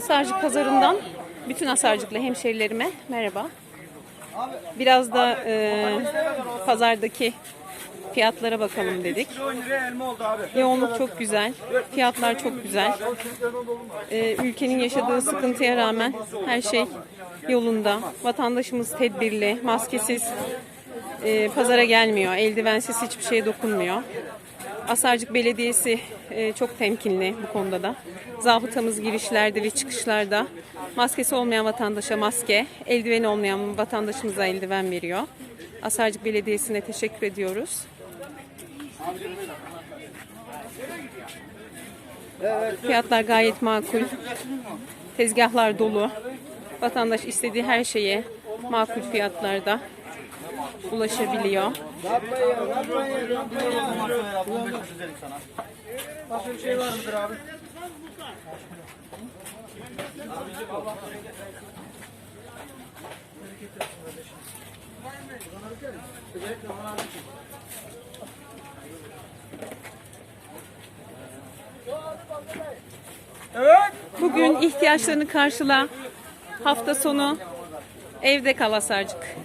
Asarcık pazarından bütün asarcıklı hemşerilerime merhaba. Biraz da e, pazardaki fiyatlara bakalım dedik. 10 liraya elma oldu abi. Yoğunluk çok güzel, fiyatlar çok güzel. E, ülkenin yaşadığı sıkıntıya rağmen her şey yolunda. Vatandaşımız tedbirli, maskesiz e, pazara gelmiyor, eldivensiz hiçbir şeye dokunmuyor. Asarcık Belediyesi e, çok temkinli bu konuda da. Zabıtamız girişlerde ve çıkışlarda maskesi olmayan vatandaşa maske, eldiveni olmayan vatandaşımıza eldiven veriyor. Asarcık Belediyesi'ne teşekkür ediyoruz. Fiyatlar gayet makul. Tezgahlar dolu. Vatandaş istediği her şeye makul fiyatlarda ulaşabiliyor. Başka. Bugün ihtiyaçlarını karşıla. Hafta sonu evde kal Asarcık.